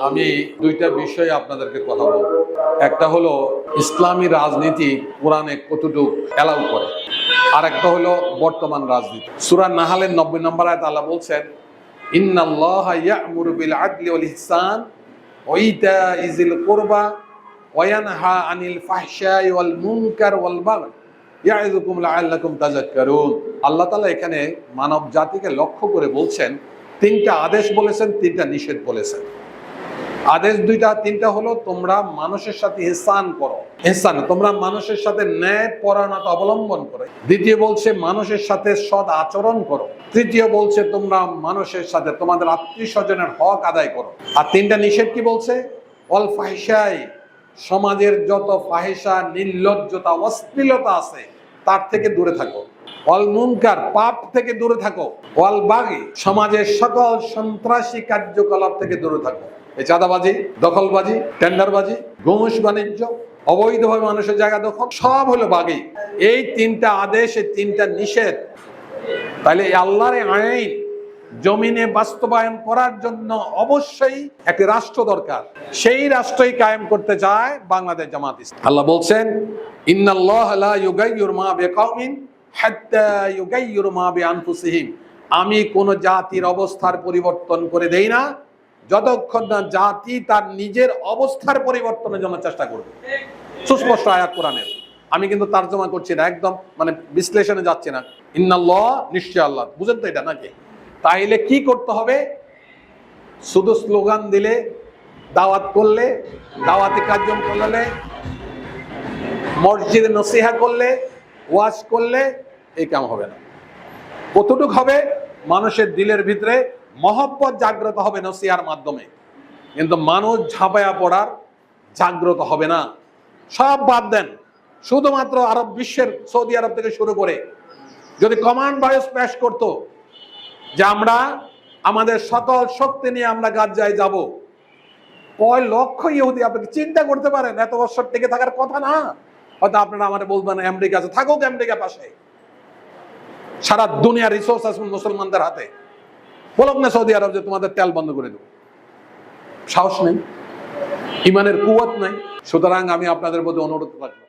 আমি দুইটা বিষয়ে আপনাদেরকে কথা বলব। একটা হলো, ইসলামী রাজনীতি কোরআনে কতটুক অ্যালাউ করে? আর একটা হলো, বর্তমান রাজনীতি। সূরা নাহালের নব্বই নম্বর আয়াত আল্লাহ বলছেন ওয়া আনিল ওয়াল আল্লাহ এখানে মানব জাতিকে লক্ষ্য করে বলছেন, তিনটা আদেশ বলেছেন, তিনটা নিষেধ বলেছেন। আদেশ দুইটা, তিনটা হলো তোমরা মানুষের সাথে হেসান করো। ইহসান, তোমরা মানুষের সাথে ন্যায় পরায়ণতা অবলম্বন করো। দ্বিতীয় বলছে মানুষের সাথে সৎ আচরণ করো। তৃতীয় বলছে তোমরা মানুষের সাথে তোমাদের আত্মীয় স্বজনের হক আদায় করো। আর তিনটা নিষেধ কি বলছে? অল ফাহিসাই সমাজের যত ফাহিসা নির্লজ্জতা, অশ্লীলতা আছে, তার থেকে দূরে থাকো। অল মুনকার, পাপ থেকে দূরে থাকো। অল সমাজের সকল সন্ত্রাসী কার্যকলাপ থেকে দূরে থাকো। এই চাঁদাবাজি, দখলবাজি, টেন্ডারবাজি ঘুষ বাণিজ্য, অবৈধভাবে মানুষের জায়গা দখল, সব হলো বাগি। এই তিনটা আদেশ, এই তিনটা নিষেধ তাহলে আল্লাহর আইন জমিনে বাস্তবায়ন করার জন্য অবশ্যই একটি রাষ্ট্র দরকার। সেই রাষ্ট্রই কায়েম করতে চায় বাংলাদেশ জামাত আল্লাহ বলছেন আমি কোন জাতির অবস্থার পরিবর্তন করে দেই না। যতক্ষণ না জাতি তার নিজের অবস্থার পরিবর্তনের জন্য চেষ্টা করবে। সুস্পষ্ট আয়াত কোরআনের। আমি কিন্তু তার্জমা করছি না, একদম মানে বিশ্লেষণে যাচ্ছি না। ইন্নাল্লাহ, নিশ্চয় আল্লাহ। বুঝেন তো এটা নাকি? তাইলে কি করতে হবে? শুধু স্লোগান দিলে, দাওয়াত করলে, দাওয়াতি কার্যক্রম করলে, মসজিদে নসিহা করলে ওয়াশ করলে, এই কাম হবে না। কতটুক হবে? মানুষের দিলের ভিতরে মহব্বত জাগ্রত হবে নসিহার মাধ্যমে। কিন্তু মানুষ ঝাঁপায়া পড়ার জাগ্রত হবে না। সব বাদ দেন। শুধুমাত্র আরব বিশ্বের সৌদি আরব থেকে শুরু করে যদি কমান্ড ভয়েস পেশ করতো, যে আমরা আমাদের সকল শক্তি নিয়ে আমরা গাজ্জায় যাব। কয় লক্ষ ইহুদি আপনি কি চিন্তা করতে পারেন, এত বছর টিকে থাকার কথা না। হয়তো আপনারা আমার বলবেন, আমেরিকা আছে, থাকুক আমেরিকা পাশে। সারা দুনিয়ার রিসোর্স আছে মুসলমানদের হাতে। বলক না সৌদি আরব যে তোমাদের তেল বন্ধ করে দেবো। সাহস নেই। ইমানের কুয়াত নাই। সুতরাং আমি আপনাদের প্রতি অনুরোধ রাখব।